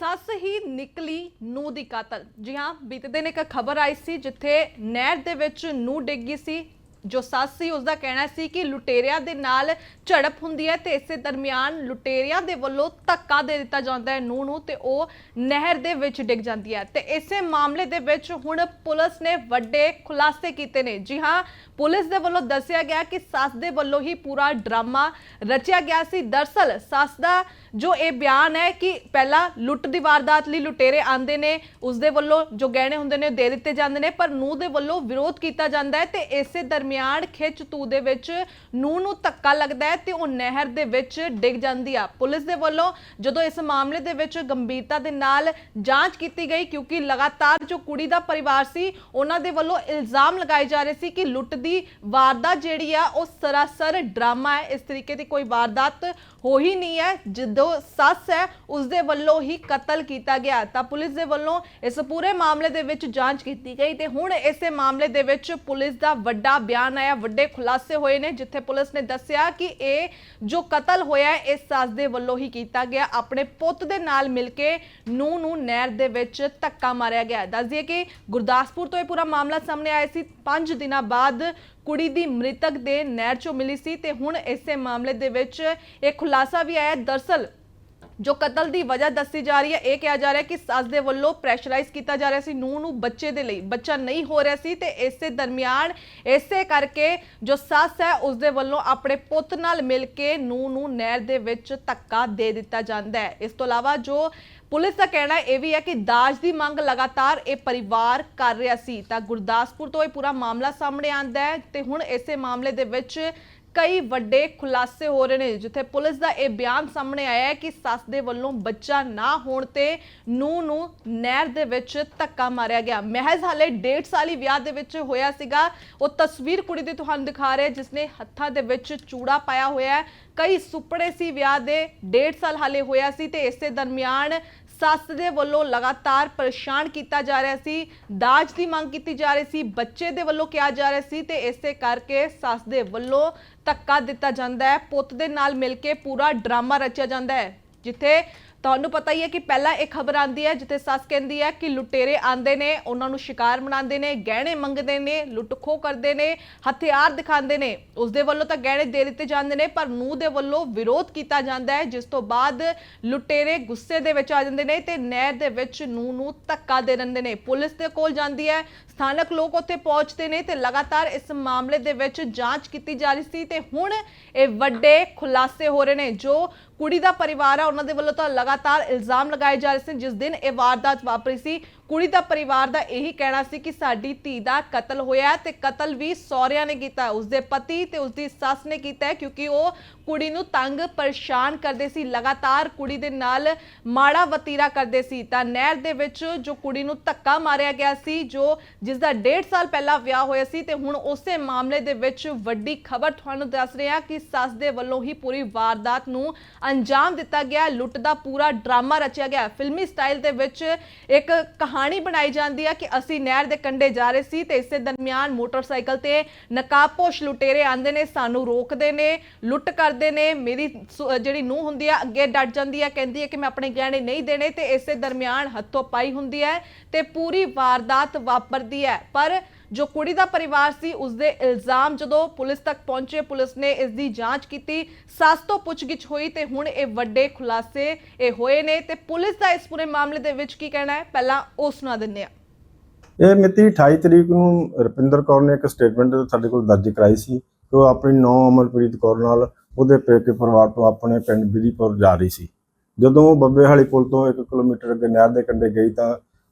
ਸੱਸ ਹੀ ਨਿਕਲੀ ਨੂੰ ਦੀ ਕਾਤਲ। ਜੀ ਹਾਂ ਬੀਤੇ ਦਿਨ ਇੱਕ ਖਬਰ ਆਈ ਸੀ ਜਿੱਥੇ ਨਹਿਰ ਦੇ ਵਿੱਚ ਨੂੰ ਡਿੱਗੀ ਸੀ। ਜੋ ਸੱਸ ਸੀ ਉਸ ਦਾ ਕਹਿਣਾ ਸੀ ਕਿ ਲੁਟੇਰਿਆਂ ਦੇ ਨਾਲ ਝੜਪ ਹੁੰਦੀ ਹੈ ਤੇ ਇਸੇ ਦਰਮਿਆਨ ਲੁਟੇਰਿਆਂ ਦੇ ਵੱਲੋਂ ਧੱਕਾ ਦੇ ਦਿੱਤਾ ਜਾਂਦਾ ਹੈ ਨੂੰ ਨੂੰ ਤੇ ਉਹ ਨਹਿਰ ਦੇ ਵਿੱਚ ਡਿੱਗ ਜਾਂਦੀ ਹੈ। ਤੇ ਇਸੇ ਮਾਮਲੇ ਦੇ ਵਿੱਚ ਹੁਣ ਪੁਲਿਸ ਨੇ ਵੱਡੇ ਖੁਲਾਸੇ ਕੀਤੇ ਨੇ। ਜੀ ਹਾਂ, ਪੁਲਿਸ ਦੇ ਵੱਲੋਂ ਦੱਸਿਆ ਗਿਆ ਕਿ ਸੱਸ ਦੇ ਵੱਲੋਂ ਹੀ ਪੂਰਾ ਡਰਾਮਾ ਰਚਿਆ ਗਿਆ ਸੀ। ਦਰਸਲ ਸੱਸ ਦਾ ਜੋ ਇਹ ਬਿਆਨ ਹੈ ਕਿ ਪਹਿਲਾਂ ਲੁੱਟ ਦੀ ਵਾਰਦਾਤ ਲਈ ਲੁਟੇਰੇ ਆਂਦੇ ਨੇ ਉਸ ਦੇ ਵੱਲੋਂ ਜੋ ਗਹਿਣੇ ਹੁੰਦੇ ਨੇ ਉਹ ਦੇ ਦਿੱਤੇ ਜਾਂਦੇ ਨੇ, ਪਰ ਨੂੰ ਦੇ ਵੱਲੋਂ ਵਿਰੋਧ ਕੀਤਾ ਜਾਂਦਾ ਹੈ ਤੇ ਇਸੇ ਦਰਮਿਆਨ ਖਿੱਚ ਤੂ ਦੇ ਵਿੱਚ ਨੂੰ ਨੂੰ ਧੱਕਾ ਲੱਗਦਾ ਹੈ ਤੇ ਉਹ ਨਹਿਰ ਦੇ ਵਿੱਚ ਡਿੱਗ ਜਾਂਦੀ ਆ। ਪੁਲਿਸ ਦੇ ਵੱਲੋਂ ਜਦੋਂ ਇਸ ਮਾਮਲੇ ਦੇ ਵਿੱਚ ਗੰਭੀਰਤਾ ਦੇ ਨਾਲ ਜਾਂਚ ਕੀਤੀ ਗਈ, ਕਿਉਂਕਿ ਲਗਾਤਾਰ ਜੋ ਕੁੜੀ ਦਾ ਪਰਿਵਾਰ ਸੀ, ਉਹਨਾਂ ਦੇ ਵੱਲੋਂ ਇਲਜ਼ਾਮ ਲਗਾਏ ਜਾ ਰਹੇ ਸੀ ਕਿ ਲੁੱਟ ਦੀ ਵਾਰਦਾਤ ਜਿਹੜੀ ਆ, ਉਹ ਸਰਾਸਰ ਡਰਾਮਾ ਹੈ। ਇਸ ਤਰੀਕੇ ਦੀ ਕੋਈ ਵਾਰਦਾਤ ਹੋ ਹੀ ਨਹੀਂ ਹੈ। ਜਦੋਂ ਸੱਸ ਹੈ, ਉਸ ਦੇ ਵੱਲੋਂ ਹੀ ਕਤਲ ਕੀਤਾ ਗਿਆ। ਤਾਂ ਪੁਲਿਸ ਦੇ ਵੱਲੋਂ ਇਸ ਪੂਰੇ ਮਾਮਲੇ ਦੇ ਵਿੱਚ ਜਾਂਚ ਕੀਤੀ ਗਈ ਤੇ ਹੁਣ ਇਸੇ ਮਾਮਲੇ ਦੇ ਵਿੱਚ ਪੁਲਿਸ ਦਾ ਵੱਡਾ ਬਿਆਨ ਆਇਆ ਵੱਡੇ ਖੁਲਾਸੇ ਹੋਏ ਨੇ, ਜਿੱਥੇ ਪੁਲਿਸ ਨੇ ਦੱਸਿਆ ਕਿ ਇਹ ਜੋ ਕਤਲ ਹੋਇਆ ਹੈ, ਇਹ ਸੱਸ ਦੇ ਵੱਲੋਂ ਹੀ ਕੀਤਾ ਗਿਆ। ਆਪਣੇ ਪੁੱਤ ਦੇ ਨਾਲ ਮਿਲ ਕੇ ਨੂੰ ਨੂੰ ਨਹਿਰ ਦੇ ਵਿੱਚ ਧੱਕਾ ਮਾਰਿਆ ਗਿਆ ਦੱਸ ਦਈਏ ਕਿ ਗੁਰਦਾਸਪੁਰ ਤੋਂ ਇਹ ਪੂਰਾ ਮਾਮਲਾ ਸਾਹਮਣੇ ਆਇਆ ਸੀ। 5 ਦਿਨਾਂ ਬਾਅਦ ਕੁੜੀ ਦੀ ਮ੍ਰਿਤਕ ਦੇ ਨਹਿਰ ਚੋਂ ਮਿਲੀ ਸੀ ਤੇ ਹੁਣ ਇਸੇ ਮਾਮਲੇ ਦੇ ਵਿੱਚ ਇਹ ਖੁਲਾਸਾ ਵੀ ਆਇਆ ਹੈ। ਦਰਸਲ ਜੋ ਕਤਲ ਦੀ ਵਜ੍ਹਾ ਦੱਸੀ ਜਾ ਰਹੀ ਹੈ, ਇਹ ਕਿਹਾ ਜਾ ਰਿਹਾ ਕਿ ਸੱਸ ਦੇ ਵੱਲੋਂ ਪ੍ਰੈਸ਼ਰਾਈਜ਼ ਕੀਤਾ ਜਾ ਰਿਹਾ ਸੀ ਨੂੰ ਨੂੰ ਬੱਚੇ ਦੇ ਲਈ, ਬੱਚਾ ਨਹੀਂ ਹੋ ਰਿਹਾ ਸੀ ਤੇ ਇਸੇ ਦਰਮਿਆਨ, ਇਸੇ ਕਰਕੇ ਜੋ ਸੱਸ ਹੈ, ਉਸ ਦੇ ਵੱਲੋਂ ਆਪਣੇ ਪੁੱਤ ਨਾਲ ਮਿਲ ਕੇ ਨੂੰ ਨੂੰ ਨਹਿਰ ਦੇ ਵਿੱਚ ਧੱਕਾ ਦੇ ਦਿੱਤਾ ਜਾਂਦਾ ਹੈ। ਇਸ ਤੋਂ ਇਲਾਵਾ ਜੋ ਪੁਲਿਸ ਦਾ ਕਹਿਣਾ ਇਹ ਵੀ ਹੈ ਕਿ ਦਾਜ ਦੀ ਮੰਗ ਲਗਾਤਾਰ ਇਹ ਪਰਿਵਾਰ ਕਰ ਰਿਹਾ ਸੀ। ਤਾਂ ਗੁਰਦਾਸਪੁਰ ਤੋਂ ਇਹ ਪੂਰਾ ਮਾਮਲਾ ਸਾਹਮਣੇ ਆਂਦਾ ਹੈ ਤੇ ਹੁਣ ਇਸੇ ਮਾਮਲੇ ਦੇ ਵਿੱਚ ਕਈ ਵੱਡੇ ਖੁਲਾਸੇ ਹੋ ਰਹੇ ਨੇ, ਜਿੱਥੇ ਪੁਲਿਸ ਦਾ ਇਹ ਬਿਆਨ ਸਾਹਮਣੇ ਆਇਆ ਹੈ ਕਿ ਸੱਸ ਦੇ ਵੱਲੋਂ ਬੱਚਾ ਨਾ ਹੋਣ ਤੇ ਨੂੰ ਨੂੰ ਨਹਿਰ ਦੇ ਵਿੱਚ ਧੱਕਾ ਮਾਰਿਆ ਗਿਆ। ਮਹਿਜ਼ ਹਾਲੇ 1.5 ਸਾਲੀ ਵਿਆਹ ਦੇ ਵਿੱਚ ਹੋਇਆ ਸੀਗਾ। ਉਹ ਤਸਵੀਰ ਕੁੜੀ ਦੀ ਤੁਹਾਨੂੰ ਦਿਖਾ ਰਹੇ ਜਿਸਨੇ ਹੱਥਾਂ ਦੇ ਵਿੱਚ ਚੂੜਾ ਪਾਇਆ ਹੋਇਆ ਹੈ। ਕਈ ਸੁਪੜੇ ਸੀ ਵਿਆਹ ਦੇ 1.5 ਸਾਲ ਹਾਲੇ ਹੋਇਆ ਸੀ ਤੇ ਇਸੇ ਦਰਮਿਆਨ ਸੱਸ ਦੇ ਵੱਲੋਂ ਲਗਾਤਾਰ ਪਰੇਸ਼ਾਨ ਕੀਤਾ ਜਾ ਰਿਹਾ ਸੀ, ਦਾਜ ਦੀ ਮੰਗ ਕੀਤੀ ਜਾ ਰਹੀ ਸੀ, ਬੱਚੇ ਦੇ ਵੱਲੋਂ ਕਿਹਾ ਜਾ ਰਿਹਾ ਸੀ ਤੇ ਇਸੇ ਕਰਕੇ ਸੱਸ ਦੇ ਵੱਲੋਂ ਧੱਕਾ ਦਿੱਤਾ ਜਾਂਦਾ ਹੈ। ਪੁੱਤ ਦੇ ਨਾਲ ਮਿਲ ਕੇ ਪੂਰਾ ਡਰਾਮਾ ਰਚਿਆ ਜਾਂਦਾ ਹੈ, ਜਿੱਥੇ ਤੁਹਾਨੂੰ ਪਤਾ ਹੀ ਹੈ ਕਿ ਪਹਿਲਾਂ ਇਹ ਖਬਰ ਆਂਦੀ ਹੈ, ਜਿੱਥੇ ਸੱਸ ਕਹਿੰਦੀ ਹੈ ਕਿ ਲੁਟੇਰੇ ਆਂਦੇ ਨੇ, ਉਹਨਾਂ ਨੂੰ ਸ਼ਿਕਾਰ ਬਣਾਉਂਦੇ ਨੇ, ਗਹਿਣੇ ਮੰਗਦੇ ਨੇ ਲੁੱਟ ਖੋਹ ਕਰਦੇ ਨੇ, ਹਥਿਆਰ ਦਿਖਾਉਂਦੇ ਨੇ। ਉਸ ਦੇ ਵੱਲੋਂ ਤਾਂ ਗਹਿਣੇ ਦੇ ਦਿੱਤੇ ਜਾਂਦੇ ਨੇ, ਪਰ ਨੂੰ ਦੇ ਵੱਲੋਂ ਵਿਰੋਧ ਕੀਤਾ ਜਾਂਦਾ ਹੈ, ਜਿਸ ਤੋਂ ਬਾਅਦ ਲੁਟੇਰੇ ਗੁੱਸੇ ਦੇ ਵਿੱਚ ਆ ਜਾਂਦੇ ਨੇ ਤੇ ਨਹਿਰ ਦੇ ਵਿੱਚ ਨੂੰ ਨੂੰ ਧੱਕਾ ਦੇ ਦਿੰਦੇ ਨੇ। ਪੁਲਿਸ ਦੇ ਕੋਲ ਜਾਂਦੀ ਹੈ ਸਥਾਨਕ ਲੋਕ ਉੱਥੇ ਪਹੁੰਚਦੇ ਨੇ ਤੇ ਲਗਾਤਾਰ ਇਸ ਮਾਮਲੇ ਦੇ ਵਿੱਚ ਜਾਂਚ ਕੀਤੀ ਜਾ ਰਹੀ ਸੀ ਤੇ ਹੁਣ ਇਹ ਵੱਡੇ ਖੁਲਾਸੇ ਹੋ ਰਹੇ ਨੇ। ਜੋ ਕੁੜੀ ਦਾ ਪਰਿਵਾਰ ਆ, ਉਹਨਾਂ ਦੇ ਵੱਲੋਂ ਤਾਂ ਲਗਾਤਾਰ ਇਲਜ਼ਾਮ ਲਗਾਏ ਜਾ ਰਹੇ ਸੀ। ਜਿਸ ਦਿਨ ਇਹ ਵਾਰਦਾਤ ਵਾਪਰੀ ਸੀ ਕੁੜੀ ਦਾ ਪਰਿਵਾਰ ਦਾ ਇਹੀ ਕਹਿਣਾ ਸੀ ਕਿ ਸਾਡੀ ਧੀ ਦਾ ਕਤਲ ਹੋਇਆ ਹੈ ਤੇ ਕਤਲ ਵੀ ਸਹੁਰਿਆਂ ਨੇ ਕੀਤਾ ਉਸਦੇ ਪਤੀ ਤੇ ਉਸਦੀ ਸੱਸ ਨੇ ਕੀਤਾ ਕਿਉਂਕਿ ਉਹ ਕੁੜੀ ਨੂੰ ਤੰਗ ਪਰੇਸ਼ਾਨ ਕਰਦੇ ਸੀ, ਲਗਾਤਾਰ ਕੁੜੀ ਦੇ ਨਾਲ ਮਾੜਾ ਵਤੀਰਾ ਕਰਦੇ ਸੀ। ਤਾਂ ਨਹਿਰ ਦੇ ਵਿੱਚ ਜੋ ਕੁੜੀ ਨੂੰ ਧੱਕਾ ਮਾਰਿਆ ਗਿਆ ਸੀ, ਜੋ ਜਿਸ ਦਾ 1.5 ਸਾਲ ਪਹਿਲਾਂ ਵਿਆਹ ਹੋਇਆ ਸੀ ਤੇ ਹੁਣ ਉਸੇ ਮਾਮਲੇ ਦੇ ਵਿੱਚ ਵੱਡੀ ਖਬਰ ਤੁਹਾਨੂੰ ਦੱਸ ਰਹੇ ਹਾਂ ਕਿ ਸੱਸ ਦੇ ਵੱਲੋਂ ਹੀ ਪੂਰੀ ਵਾਰਦਾਤ ਨੂੰ ਅੰਜਾਮ ਦਿੱਤਾ ਗਿਆ ਲੁੱਟ ਦਾ ਪੂਰਾ ਡਰਾਮਾ ਰਚਿਆ ਗਿਆ ਫਿਲਮੀ ਸਟਾਈਲ ਦੇ ਵਿੱਚ ਇੱਕ ਕਹਾਣੀ ਬਣਾਈ ਜਾਂਦੀ ਹੈ ਕਿ ਅਸੀਂ ਨਹਿਰ ਦੇ ਕੰਢੇ ਜਾ ਰਹੇ ਸੀ ਤੇ ਇਸੇ ਦਰਮਿਆਨ ਮੋਟਰਸਾਈਕਲ ਤੇ ਨਕਾਬਪੋਸ਼ ਲੁਟੇਰੇ ਆਂਦੇ ਨੇ, ਸਾਨੂੰ ਰੋਕਦੇ ਨੇ, ਲੁੱਟ ਕਰਦੇ ਨੇ। ਮੇਰੀ ਜਿਹੜੀ ਨੂੰਹ ਹੁੰਦੀ ਆ, ਅੱਗੇ ਡਟ ਜਾਂਦੀ ਆ, ਕਹਿੰਦੀ ਹੈ ਕਿ ਮੈਂ ਆਪਣੇ ਗਹਿਣੇ ਨਹੀਂ ਦੇਣੇ ਤੇ ਇਸੇ ਦਰਮਿਆਨ ਹੱਥੋਂ ਪਾਈ ਹੁੰਦੀ ਹੈ ਤੇ ਪੂਰੀ ਵਾਰਦਾਤ ਵਾਪਰਦੀ ਹੈ। ਪਰ ਜੋ ਕੁੜੀ ਦਾ ਪਰਿਵਾਰ ਸੀ, ਉਸਦੇ ਇਲਜ਼ਾਮ ਜਦੋਂ ਪੁਲਿਸ ਤੱਕ ਪਹੁੰਚੇ, ਪੁਲਿਸ ਨੇ ਇਸ ਦੀ ਜਾਂਚ ਕੀਤੀ, ਸੱਸ ਤੋਂ ਪੁੱਛਗਿੱਛ ਹੋਈ ਤੇ ਹੁਣ ਇਹ ਵੱਡੇ ਖੁਲਾਸੇ ਇਹ ਹੋਏ ਨੇ ਤੇ ਪੁਲਿਸ ਦਾ ਇਸ ਪੂਰੇ ਮਾਮਲੇ ਦੇ ਵਿੱਚ ਕੀ ਕਹਿਣਾ ਹੈ? ਪਹਿਲਾਂ ਉਹ ਸੁਣਾ ਦਿੰਦੇ ਆ ਇਹ ਮਿਤੀ 28 ਤਰੀਕ ਨੂੰ ਰਪਿੰਦਰ ਕੌਰ ਨੇ ਇੱਕ ਸਟੇਟਮੈਂਟ ਸਾਡੇ ਕੋਲ ਦਰਜ ਕਰਾਈ ਸੀ ਕਿ ਉਹ ਆਪਣੀ ਨੌ ਅਮਰਪ੍ਰੀਤ ਕੌਰ ਨਾਲ ਉਹਦੇ ਪੇਕੇ ਪਰਿਵਾਰ ਤੋਂ ਆਪਣੇ ਪਿੰਡ ਬਿਧੀਪੁਰ ਜਾ ਰਹੀ ਸੀ। ਜਦੋਂ ਉਹ ਬੱਬੇਹਾਲੀ ਪੁਲ ਤੋਂ 1 ਕਿਲੋਮੀਟਰ ਅੱਗੇ ਨਹਿਰ ਦੇ ਕੰਢੇ ਗਈ ਤਾਂ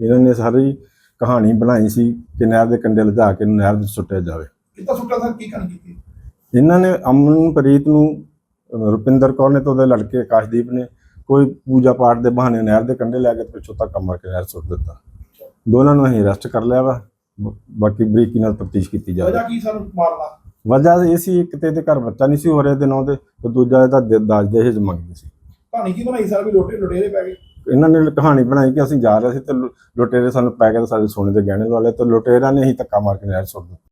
ਇਹਨਾਂ ਨੇ ਸਾਰੀ ਕਹਾਣੀ ਬਣਾਈ ਸੀ ਕਿ ਨਹਿਰ ਦੇ ਕੰਢੇ ਲਿਜਾ ਕੇ ਇਹਨੂੰ ਨਹਿਰ ਵਿੱਚ ਸੁੱਟਿਆ ਜਾਵੇ। ਕਿੱਦਾਂ ਸੁੱਟਾ ਸਰ? ਕੀ ਕਰਨ ਕੀਤੀ? ਇਹਨਾਂ ਨੇ ਅਮਨਪ੍ਰੀਤ ਨੂੰ ਰੁਪਿੰਦਰ ਕੌਰ ਨੇ ਤੇ ਉਹਦੇ ਲੜਕੇ ਆਕਾਸ਼ਦੀਪ ਨੇ ਕੋਈ ਪੂਜਾ ਪਾਠ ਦੇ ਬਹਾਨੇ ਨਹਿਰ ਦੇ ਕੰਢੇ ਲੈ ਕੇ ਪਿੱਛੋਂ ਤੱਕ ਮਾਰ ਕੇ ਨਹਿਰ ਸੁੱਟ ਦਿੱਤਾ। ਦੋਨਾਂ ਨੂੰ ਅਸੀਂ ਅਰੈਸਟ ਕਰ ਲਿਆ ਵਾ। ਬਾਕੀ ਬਰੀਕੀ ਨਾਲ ਤਫਤੀਸ਼ ਕੀਤੀ ਜਾ ਰਹੀ ਵਜ੍ਹਾ ਕੀ ਸਰ ਮਾਰਨਾ? ਵਜ੍ਹਾ ਇਹ ਸੀ ਇੱਕ ਤੇ ਇਹਦੇ ਘਰ ਬੱਚਾ ਨਹੀਂ ਸੀ ਹੋ ਰਿਹਾ ਦੇ ਨਾਂ ਤੇ ਤੇ ਦੂਜਾ ਇਹਦਾ ਦ- ਦਾਜ ਦਹੇਜ ਮੰਗਦੇ ਸੀ। ਕਹਾਣੀ ਕੀ ਬਣਾਈ ਸਰ? ਵੀ ਲੋਟੇ ਲੁਟੇਰੇ ਪੈ ਗਏ। ਇਹਨਾਂ ਨੇ ਕਹਾਣੀ ਬਣਾਈ ਕਿ ਅਸੀਂ ਜਾ ਰਹੇ ਸੀ ਤੇ ਲੁ- ਲੁਟੇਰੇ ਸਾਨੂੰ ਪੈ ਗਏ ਤੇ ਸਾਡੇ ਸੋਨੇ ਦੇ ਗਹਿਣੇ ਲਵਾ ਲਏ ਤੇ ਲੁਟੇਰਾਂ ਨੇ ਹੀ ਧੱਕਾ ਮਾਰ ਕੇ ਨਹਿਰ ਸੁੱਟ ਦਿੱਤਾ।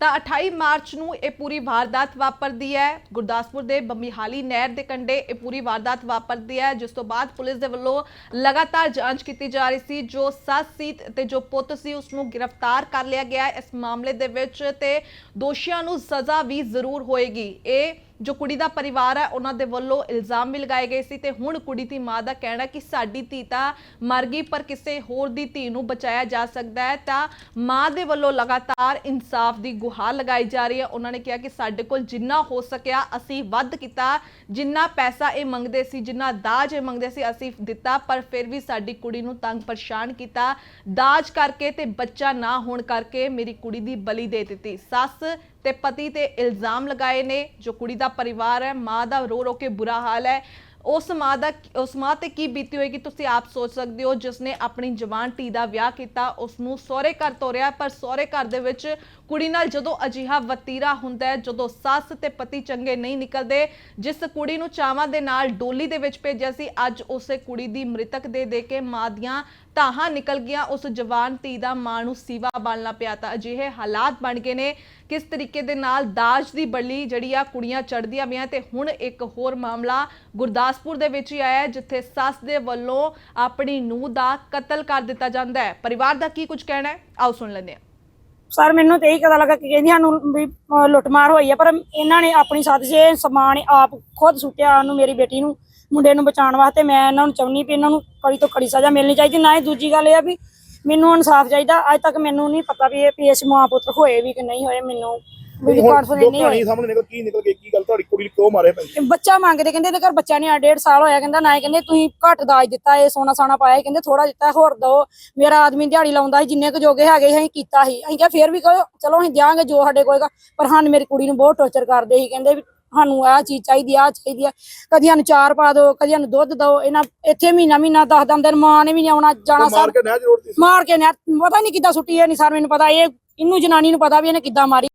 ਤਾਂ 28 ਮਾਰਚ ਨੂੰ ਇਹ ਪੂਰੀ ਵਾਰਦਾਤ ਵਾਪਰਦੀ ਹੈ। ਗੁਰਦਾਸਪੁਰ ਦੇ ਬੰਮੀਹਾਲੀ ਨਹਿਰ ਦੇ ਕੰਢੇ ਇਹ ਪੂਰੀ ਵਾਰਦਾਤ ਵਾਪਰਦੀ ਹੈ, ਜਿਸ ਤੋਂ ਬਾਅਦ ਪੁਲਿਸ ਦੇ ਵੱਲੋਂ ਲਗਾਤਾਰ ਜਾਂਚ ਕੀਤੀ ਜਾ ਰਹੀ ਸੀ। ਜੋ ਸੱਸ ਸੀ ਤੇ ਜੋ ਪੁੱਤ ਸੀ ਉਸ ਨੂੰ ਗ੍ਰਿਫਤਾਰ ਕਰ ਲਿਆ ਗਿਆ ਹੈ। ਇਸ ਮਾਮਲੇ ਦੇ ਵਿੱਚ ਤੇ ਦੋਸ਼ੀਆਂ ਨੂੰ ਸਜ਼ਾ ਵੀ ਜ਼ਰੂਰ ਹੋਏਗੀ। ਇਹ ਜੋ ਕੁੜੀ ਦਾ ਪਰਿਵਾਰ ਹੈ, ਉਹਨਾਂ ਦੇ ਵੱਲੋਂ ਇਲਜ਼ਾਮ ਵੀ ਲਗਾਏ ਗਏ ਸੀ ਤੇ ਹੁਣ ਕੁੜੀ ਦੀ ਮਾਂ ਦਾ ਕਹਿਣਾ ਕਿ ਸਾਡੀ ਧੀ ਤਾਂ ਮਰ ਗਈ, ਪਰ ਕਿਸੇ ਹੋਰ ਦੀ ਧੀ ਨੂੰ ਬਚਾਇਆ ਜਾ ਸਕਦਾ ਹੈ। ਤਾਂ ਮਾਂ ਦੇ ਵੱਲੋਂ ਲਗਾਤਾਰ ਇਨਸਾਫ ਦੀ ਗੁਹਾਰ ਲਗਾਈ ਜਾ ਰਹੀ ਹੈ। ਉਹਨਾਂ ਨੇ ਕਿਹਾ ਕਿ ਸਾਡੇ ਕੋਲ ਜਿੰਨਾ ਹੋ ਸਕਿਆ, ਅਸੀਂ ਵੱਧ ਕੀਤਾ। ਜਿੰਨਾ ਪੈਸਾ ਇਹ ਮੰਗਦੇ ਸੀ, ਜਿੰਨਾ ਦਾਜ ਇਹ ਮੰਗਦੇ ਸੀ, ਅਸੀਂ ਦਿੱਤਾ, ਪਰ ਫਿਰ ਵੀ ਸਾਡੀ ਕੁੜੀ ਨੂੰ ਤੰਗ ਪਰੇਸ਼ਾਨ ਕੀਤਾ। ਦਾਜ ਕਰਕੇ ਤੇ ਬੱਚਾ ਨਾ ਹੋਣ ਕਰਕੇ ਮੇਰੀ ਕੁੜੀ ਦੀ ਬਲੀ ਦੇ ਦਿੱਤੀ। ਸੱਸ ਤੇ ਪਤੀ ਤੇ ਇਲਜ਼ਾਮ ਲਗਾਏ ਨੇ। ਜੋ ਕੁੜੀ ਦਾ ਪਰਿਵਾਰ ਹੈ, ਮਾਂ ਦਾ ਰੋ ਰੋ ਕੇ ਬੁਰਾ ਹਾਲ ਹੈ। ਉਸ ਮਾਂ ਦਾ ਉਸ ਮਾਂ ਤੇ ਕੀ ਬੀਤੀ ਹੋਏਗੀ, ਤੁਸੀਂ ਆਪ ਸੋਚ ਸਕਦੇ ਹੋ। ਜਿਸ ਨੇ ਆਪਣੀ ਜਵਾਨ ਧੀ ਦਾ ਵਿਆਹ ਕੀਤਾ, ਉਸ ਨੂੰ ਸਹੁਰੇ ਘਰ ਤੋਰਿਆ ਪਰ ਸਹੁਰੇ ਘਰ ਦੇ ਵਿੱਚ ਕੁੜੀ ਨਾਲ ਜਦੋਂ ਅਜਿਹਾ ਵਤੀਰਾ ਹੁੰਦਾ ਹੈ, ਜਦੋਂ ਸੱਸ ਤੇ ਪਤੀ ਚੰਗੇ ਨਹੀਂ ਨਿਕਲਦੇ, ਜਿਸ ਕੁੜੀ ਨੂੰ ਚਾਵਾਂ ਦੇ ਨਾਲ ਡੋਲੀ ਦੇ ਵਿੱਚ ਭੇਜਿਆ ਸੀ, ਅੱਜ ਉਸੇ ਕੁੜੀ ਦੀ ਮ੍ਰਿਤਕ ਦੇ ਦੇ ਕੇ ਮਾਂ ਦੀਆਂ ਧਾਹਾਂ ਨਿਕਲ ਗਈਆਂ। ਉਸ ਜਵਾਨ ਧੀ ਦਾ ਮਾਂ ਨੂੰ ਸੀਵਾ ਬਣਨਾ ਪਿਆ ਤਾਂ ਅਜਿਹੇ ਹਾਲਾਤ ਬਣ ਗਏ ਨੇ ਕਿਸ ਤਰੀਕੇ ਦੇ ਨਾਲ ਦਾਜ ਦੀ ਬਲੀ ਜਿਹੜੀ ਆ ਕੁੜੀਆਂ ਚੜਦੀਆਂ ਪਈਆਂ ਤੇ ਹੁਣ ਇੱਕ ਹੋਰ ਮਾਮਲਾ ਗੁਰਦਾਸਪੁਰ ਦੇ ਵਿੱਚ ਹੀ ਆਇਆ ਹੈ, ਜਿੱਥੇ ਸੱਸ ਦੇ ਵੱਲੋਂ ਆਪਣੀ ਨੂੰਹ ਦਾ ਕਤਲ ਕਰ ਦਿੱਤਾ ਜਾਂਦਾ ਹੈ। ਪਰਿਵਾਰ ਦਾ ਕੀ ਕੁਝ ਕਹਿਣਾ ਹੈ? ਆਓ ਸੁਣ ਲੈਂਦੇ ਹਾਂ। ਸਰ ਮੈਨੂੰ ਤੇ ਇਹੀ ਪਤਾ ਲੱਗਾ ਕਿ ਕਹਿੰਦੀ ਸਾਨੂੰ ਵੀ ਲੁੱਟਮਾਰ ਹੋਈ ਆ ਪਰ ਇਹਨਾਂ ਨੇ ਆਪਣੀ ਸਾਥ 'ਚ ਸਮਾਨ ਆਪ ਖੁਦ ਸੁੱਟਿਆ ਉਹਨੂੰ ਮੇਰੀ ਬੇਟੀ ਨੂੰ ਮੁੰਡੇ ਨੂੰ ਬਚਾਉਣ ਵਾਸਤੇ। ਮੈਂ ਇਹਨਾਂ ਨੂੰ ਚਾਹੁੰਦੀ ਵੀ ਇਹਨਾਂ ਨੂੰ ਕੜੀ ਤੋਂ ਕੜੀ ਸਜ਼ਾ ਮਿਲਣੀ ਚਾਹੀਦੀ। ਨਾ ਹੀ ਦੂਜੀ ਗੱਲ ਇਹ ਆ ਵੀ ਮੈਨੂੰ ਇਨਸਾਫ ਚਾਹੀਦਾ। ਅੱਜ ਤੱਕ ਮੈਨੂੰ ਨਹੀਂ ਪਤਾ ਵੀ ਇਹ ਇਸ ਮਾਂ ਪੁੱਤ ਹੋਏ ਵੀ ਕਿ ਨਹੀਂ ਹੋਏ। ਮੈਨੂੰ ਵੀ ਹੁਣ ਕੌਨਫੀਡੈਂਟ ਜੋ ਨਹੀਂ ਕਹਾਣੀ ਹੋਏ। ਸਾਹਮਣੇ ਨਿਕਲ ਕੀ ਨਿਕਲ ਗਈ ਕੀ ਗੱਲ ਤੁਹਾਡੀ ਕੁੜੀ ਨੂੰ ਕਿਉਂ ਮਾਰੇ ਪਏ ਬੱਚਾ ਮੰਗਦੇ ਕਹਿੰਦੇ ਇਹਦੇ ਘਰ ਬੱਚਾ ਨਹੀਂ ਆ ਡੇਢ ਸਾਲ ਹੋਇਆ ਕਹਿੰਦਾ ਨਾ ਕਹਿੰਦੇ ਤੁਸੀਂ ਘੱਟ ਦਾਜ ਦਿੱਤਾ ਇਹ ਸੋਨਾ ਸਾਨਾ ਪਾਇਆ ਕਹਿੰਦੇ ਥੋੜਾ ਦਿੱਤਾ ਹੋਰ ਦੋ ਮੇਰਾ ਆਦਮੀ ਦਿਹਾੜੀ ਲਾਉਂਦਾ ਸੀ ਜਿੰਨੇ ਕੁ ਜੋਗੇ ਹੈਗੇ ਸੀ ਅਸੀਂ ਕੀਤਾ ਸੀ। ਅਸੀਂ ਕਿਹਾ ਫੇਰ ਵੀ ਕਹੋ ਚਲੋ ਅਸੀਂ ਦਿਆਂਗੇ ਜੋ ਸਾਡੇ ਕੋਲਗਾ ਪਰ ਸਾਨੂੰ ਮੇਰੀ ਕੁੜੀ ਨੂੰ ਬਹੁਤ ਟੌਰਚਰ ਕਰਦੇ ਸੀ ਕਹਿੰਦੇ ਵੀ ਸਾਨੂੰ ਆਹ ਚੀਜ਼ ਚਾਹੀਦੀ ਆ ਚਾਹੀਦੀ ਆ। ਕਦੀ ਸਾਨੂੰ ਚਾਰ ਪਾ ਦਿਓ ਕਦੀ ਸਾਨੂੰ ਦੁੱਧ ਦਿਓ ਇਹਨਾਂ ਇੱਥੇ ਮਹੀਨਾ ਮਹੀਨਾ ਦਸ ਦਸ ਦਿਨ ਮਾਂ ਨੇ ਵੀ ਨਹੀਂ ਆਉਣਾ ਜਾਣਾ ਮਾਰ ਸਰ। ਕੇ ਨਹਿਰ ਜੋੜਤੀ ਸੀ। ਮਾਰ ਕੇ ਨੇ ਪਤਾ ਨਹੀਂ ਕਿੱਦਾਂ ਸੁੱਟੀ ਹੈ ਨਹੀਂ ਸਰ ਮੈਨੂੰ ਪਤਾ ਇਹ ਇਹਨੂੰ ਜਨਾਨੀ ਨੂੰ ਪਤਾ ਵੀ ਇਹਨੇ ਕਿੱਦਾਂ ਮਾਰੀ।